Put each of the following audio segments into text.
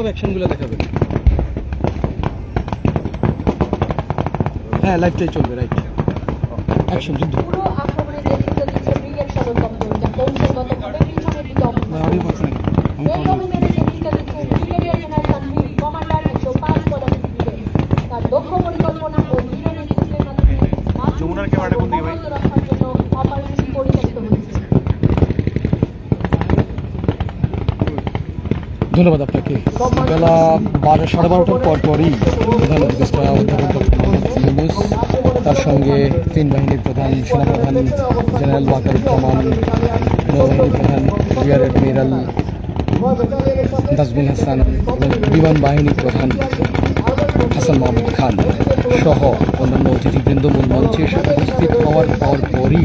সব অ্যাকশনগুলো দেখাবেন হ্যাঁ লাইফটাই চলবে রাইট অ্যাকশন যুদ্ধ দক্ষ পরিকল্পনা ধন্যবাদ আপনাকে। বেলা বারো সাড়ে বারোটার পর পরই প্রধান উপদেষ্টা তার সঙ্গে তিন বাহিনীর প্রধান, সেনাপ্রধান জেনারেল ওয়াকারুজ্জামান নৌবাহিনীর প্রধান রিয়ার অ্যাডমিরাল দাসবিন হাসান এবং বিমান বাহিনীর প্রধান হাসান মোহাম্মদ খান সহ অন্যান্য অতিথিবৃন্দ মূল মঞ্চে উপস্থিত হওয়ার পর পরই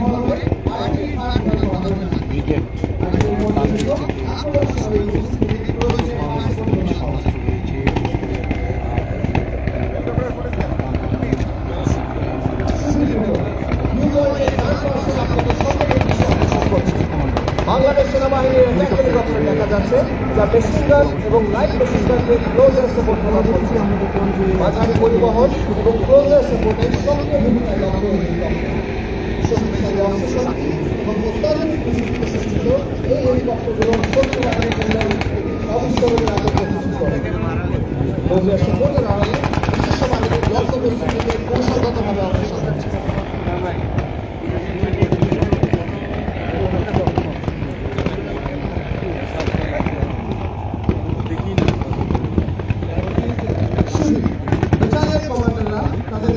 বাংলাদেশ সেনাবাহিনীর একটা হেলিকপ্টার দেখা যাচ্ছে যা মেশিনগান এবং লাইট মেশিনগানকে ক্লোজ এয়ার সাপোর্ট প্রদান করছে মাঝারি পরিবহন এবং ক্লোজ এয়ার সাপোর্টে সক্রিয় ভূমিকা লক্ষ্য এবং অত্যাধুনিক এই হেলিকপ্টারগুলো শত্রু বাহিনীর জন্য অবিস্মরণীয় আতঙ্ক সৃষ্টি করে তাদের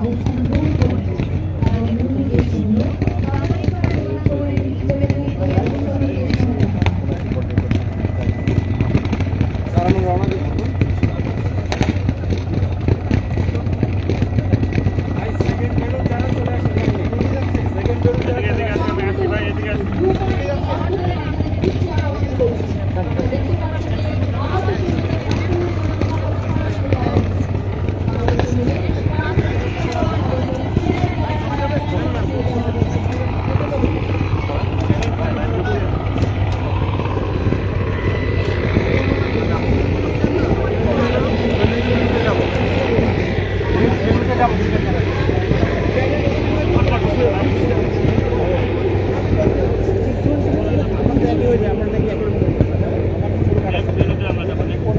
Thank you.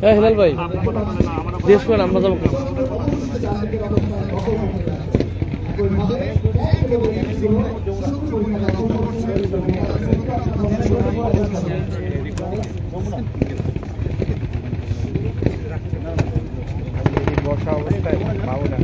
হ্যাঁ হেলাল ভাই জিজ্ঞেস করেন আমরা যাব। বর্ষা অবস্থায় পাবো না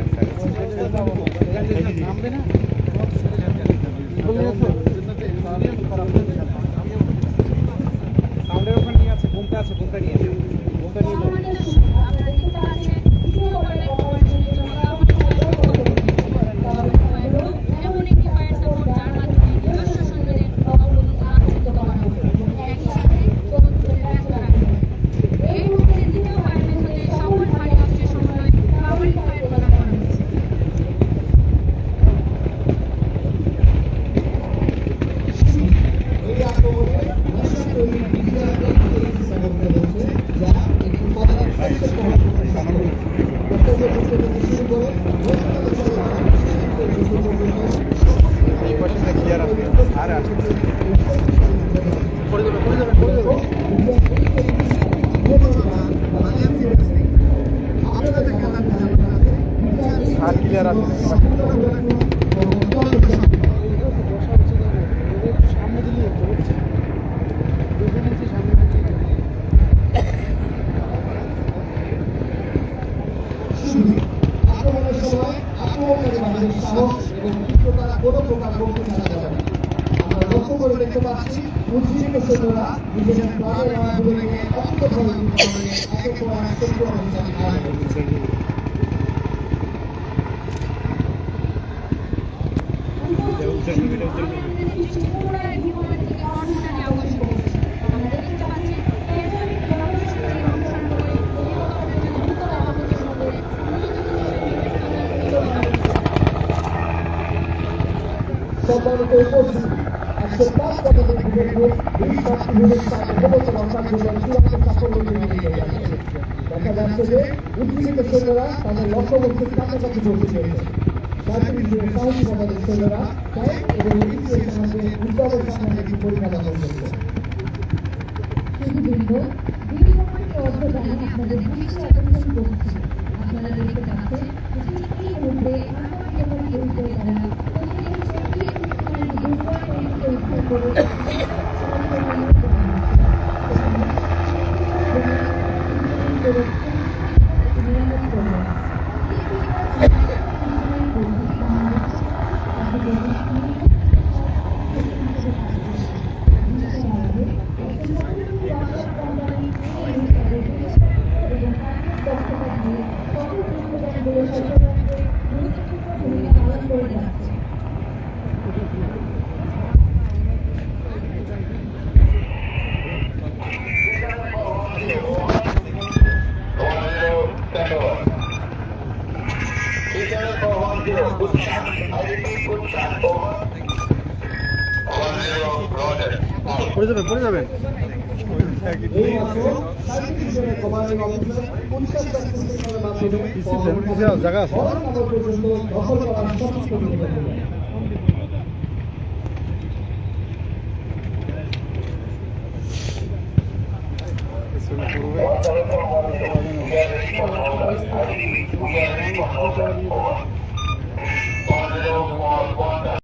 তীব্রতার কোনো প্রকার কমতে থাকা আমরা লক্ষ্য করে দেখতে পাচ্ছি উজ্জীবিত পর এক অভিযান করেছে। সম্মানিত উপস্থিতি একশো পাঁচ পদকের বিরুদ্ধে জন্য চূড়ান্ত সাফল্য তৈরি দেখা যাচ্ছে যে উজ্জীবিত সৈন্যরা তাদের লক্ষ্যবস্তুর কাছাকাছি পৌঁছে গেছে। সাহসী পদের সৈন্যরা ট্যাঙ্ক এবং পরিচালনা করছে সুদীর্ঘ দীর্ঘময় অবদান আপনাদের পুলিশে অবদান করছে আপনারা দেখতে পাচ্ছেন যে এই মুহূর্তে এবং ইউকে তারা প্রতিদিন করে পড়ে যাবেন পড়ে যাবেন। এই মাত্র সাঁত্রিশ জনের কমান্ডিং অফিসার পঞ্চাশ ব্যক্তির মাধ্যমে জায়গা আছে। বড়নগর পর্যন্ত দখল করার little more water.